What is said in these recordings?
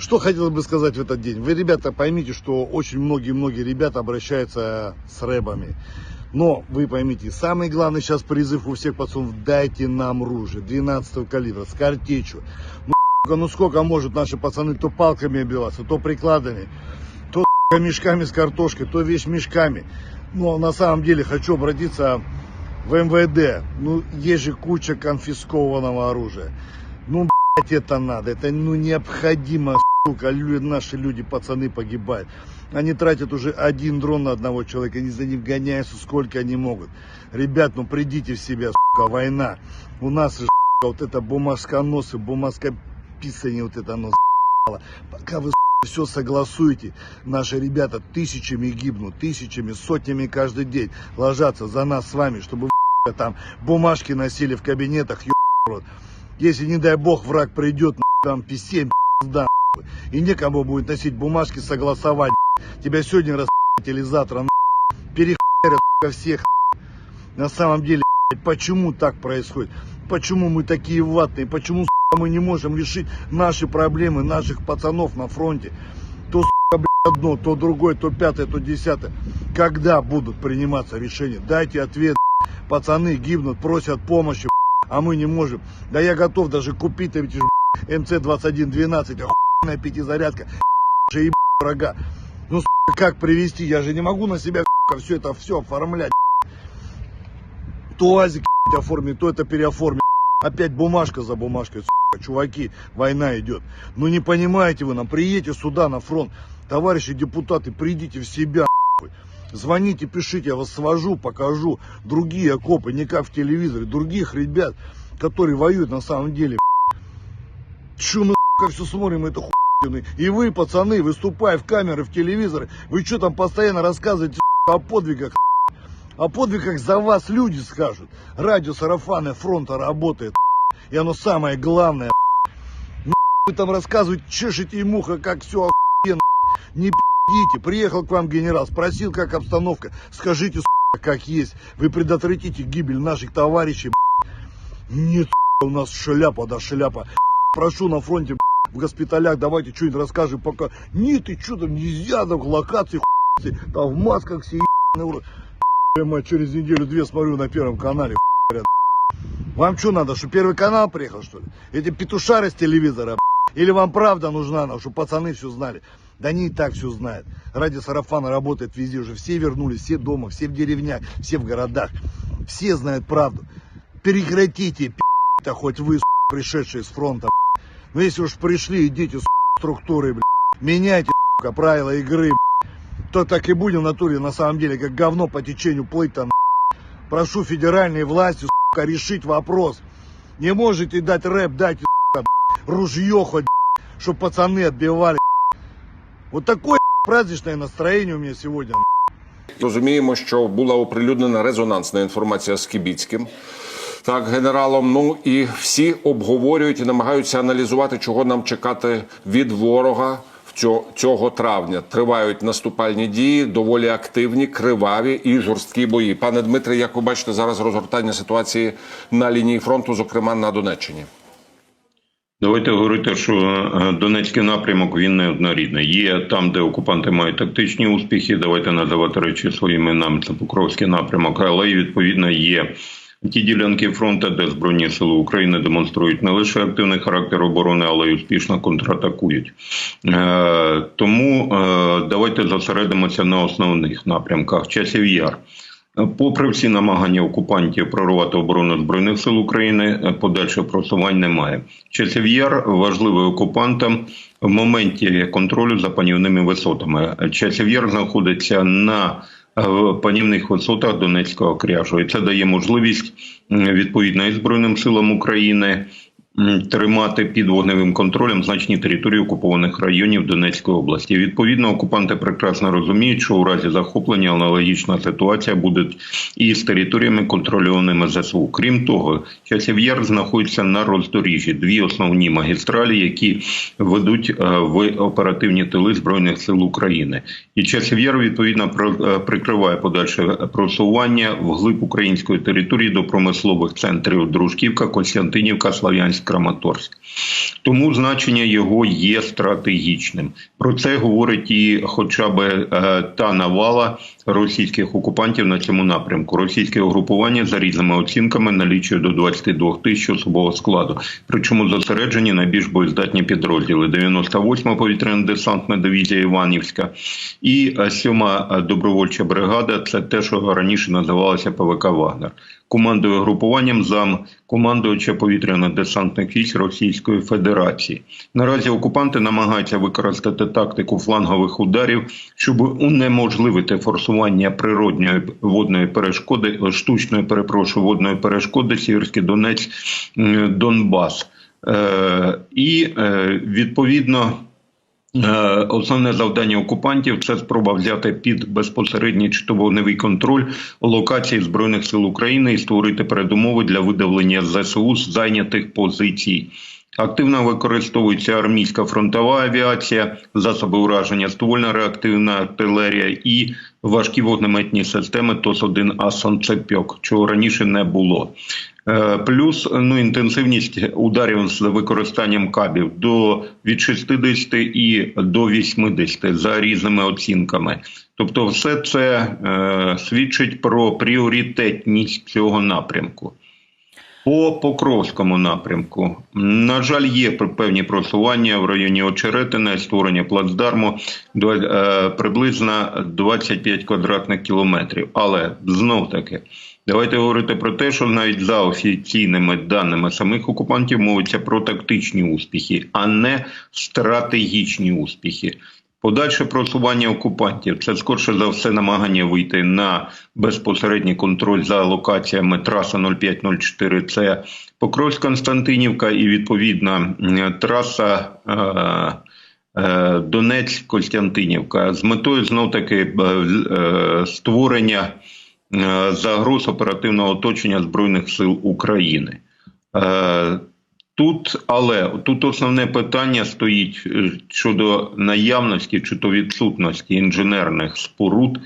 Что хотелось бы сказать в этот день? Вы, ребята, поймите, что очень многие-многие ребята обращаются с рэбами. Но вы поймите, самый главный сейчас призыв у всех пацанов, дайте нам ружье 12 калибра с картечью. Ну, ну сколько может наши пацаны то палками обиваться, то прикладами, то мешками с картошкой, то вещь мешками. Но на самом деле хочу обратиться в МВД. Ну, есть же куча конфискованного оружия. Ну, это надо. Это, ну, необходимо, сука. Наши люди, пацаны погибают. Они тратят уже один дрон на одного человека. Они за ним гоняются, сколько они могут. Ребят, ну, придите в себя, сука. Война. У нас сука, вот это бумажконосы, бумажкописание, вот это оно, за***ло. Пока вы, все согласуете. Наши ребята тысячами гибнут, тысячами, сотнями каждый день ложатся за нас с вами, чтобы вы там бумажки носили в кабинетах, рот. Если, не дай бог, враг придет, там писем, нахуй. И некому будет носить бумажки, согласовать. Тебя сегодня распять или завтра, перехуярят сука, всех. На самом деле, почему так происходит? Почему мы такие ватные? Почему мы не можем решить наши проблемы, наших пацанов на фронте? То одно, то другое, то пятое, то десятое. Когда будут приниматься решения? Дайте ответ. Пацаны гибнут, просят помощи, а мы не можем. Да я готов даже купить эти ж, МЦ-2112, охуенная пятизарядка, же еб врага. Ну, как привезти? Я же не могу на себя все это все оформлять. То АЗИК оформить, то это переоформить. Опять бумажка за бумажкой, сука. Чуваки, война идет. Ну не понимаете вы нам, приедете сюда на фронт. Товарищи депутаты, придите в себя. нахуй. Звоните, пишите, я вас свожу, покажу. Другие окопы, не как в телевизоре. Других ребят, которые воюют на самом деле. Мы, как все смотрим, это хуйня. И вы, пацаны, выступая в камеры, в телевизоры, вы что там постоянно рассказываете о подвигах? О подвигах за вас люди скажут. Радио сарафаны фронта работает. И оно самое главное. Вы там рассказываете, чешете и муха, как все охуенно. Не пи***ите. Приехал к вам генерал, спросил, как обстановка. Скажите, сука, как есть. Вы предотвратите гибель наших товарищей. Нет, у нас шляпа, да шляпа. Прошу на фронте, в госпиталях, давайте что-нибудь расскажем, пока. Нет, ты что там, нельзя, там, локации, хуй, там, в масках все, ебаный мать, через неделю-две смотрю на первом канале, хуярят. Вам что надо, что первый канал приехал, что ли? Эти петушары с телевизора, или вам правда нужна, ну, чтобы пацаны все знали? Да они и так все знают. Ради сарафана работает везде уже. Все вернулись, все дома, все в деревнях, все в городах. Все знают правду. Прекратите, пи***то, хоть вы, пришедшие с фронта. б***ь. Ну если уж пришли, идите, сука, структуры, блядь. Меняйте, сука, правила игры, б***ь. То так и будем в натуре, на самом деле, как говно по течению плыть там. Прошу федеральные власти, сука, решить вопрос. Не можете дать рэп, дайте, сука, ружье хоть, чтобы пацаны отбивали. Вот такое праздничное настроение у меня сегодня. Розуміємо, що була оприлюднена резонансна інформація з Кібіцьким. Так, генералом, ну і всі обговорюють і намагаються аналізувати, чого нам чекати від ворога цього травня. Тривають наступальні дії, доволі активні, криваві і жорсткі бої. Пане Дмитре, як ви бачите зараз розгортання ситуації на лінії фронту, зокрема на Донеччині? Давайте говорити, що е, Донецький напрямок він не однорідний. Є там, де окупанти мають тактичні успіхи. Давайте називати речі своїми іменами. Це Покровський напрямок, але відповідно є. Ті ділянки фронту, де збройні сили України демонструють не лише активний характер оборони, але й успішно контратакують. Е, тому е, давайте зосередимося на основних напрямках. Часів яр. Попри всі намагання окупантів прорвати оборону збройних сил України, е, подальших просувань немає. Часів яр важливий окупантам в моменті контролю за панівними висотами. Часів яр знаходиться на е, панівних висотах Донецького кряжу, і це дає можливість відповідно і збройним силам України. Тримати під вогневим контролем значні території окупованих районів Донецької області. Відповідно, окупанти прекрасно розуміють, що у разі захоплення аналогічна ситуація буде і з територіями контрольованими ЗСУ. Крім того, часів яр знаходиться на роздоріжжі дві основні магістралі, які ведуть е, в оперативні тили збройних сил України. І часів яр відповідно е, прикриває подальше просування вглиб української території до промислових центрів Дружківка, Костянтинівка, Слав'янське Донецьк, Краматорськ. Тому значення його є стратегічним. Про це говорить і хоча б е, та навала російських окупантів на цьому напрямку. Російське угрупування за різними оцінками налічує до 22 тисяч особового складу. Причому зосереджені найбільш боєздатні підрозділи: 98-ма повітряно-десантна дивізія Іванівська і 7-ма добровольча бригада. Це те, що раніше називалося ПВК Вагнер. Командує групуванням зам командувача повітряно-десантних військ Російської Федерації. Наразі окупанти намагаються використати тактику флангових ударів, щоб унеможливити форсування природньої водної перешкоди, штучної перепрошую водної перешкоди Сіверський Донець Донбас. Е, і е, відповідно. Е, Основне завдання окупантів це спроба взяти під безпосередній чи вогневий контроль локації збройних сил України і створити передумови для видавлення ЗСУ з зайнятих позицій. Активно використовується армійська фронтова авіація, засоби ураження, ствольна реактивна артилерія і важкі вогнеметні системи ТОС-1 А «Сонцепьок», чого раніше не було. Е, Плюс ну інтенсивність ударів з використанням кабів до від 60 і до 80 за різними оцінками. Тобто, все це е, свідчить про пріоритетність цього напрямку. По Покровському напрямку, на жаль, є певні просування в районі Очеретина, створення плацдарму е, приблизно 25 квадратних кілометрів. Але знов таки, давайте говорити про те, що навіть за офіційними даними самих окупантів мовиться про тактичні успіхи, а не стратегічні успіхи. Подальше просування окупантів це скорше за все намагання вийти на безпосередній контроль за локаціями траса 0504 Це Покровськ Константинівка і відповідна траса. Е- е, Донець Костянтинівка з метою знов таки е, створення е, загроз оперативного оточення збройних сил України. Тут, але тут основне питання стоїть е, щодо наявності чи то відсутності інженерних споруд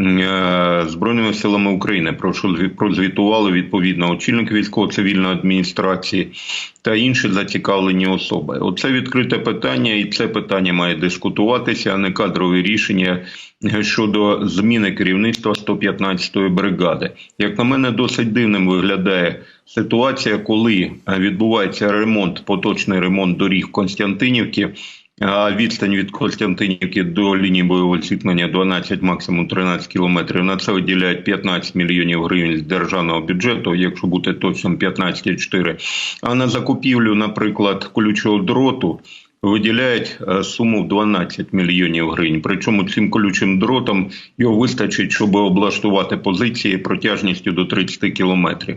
е, Збройними силами України. Про що прозвітували відповідно очільник військово-цивільної адміністрації та інші зацікавлені особи. Оце відкрите питання, і це питання має дискутуватися, а не кадрові рішення щодо зміни керівництва 115-ї бригади. Як на мене, досить дивним виглядає ситуація, коли е, відбувається ремонт, поточний ремонт доріг Константинівки. Відстань від Костянтинівки до лінії бойового зіткнення 12, максимум 13 кілометрів. На це виділяють 15 мільйонів гривень з державного бюджету, якщо бути точним 15,4. А на закупівлю, наприклад, колючого дроту виділяють е, суму в 12 мільйонів гривень. Причому цим колючим дротом його вистачить, щоб облаштувати позиції протяжністю до 30 кілометрів.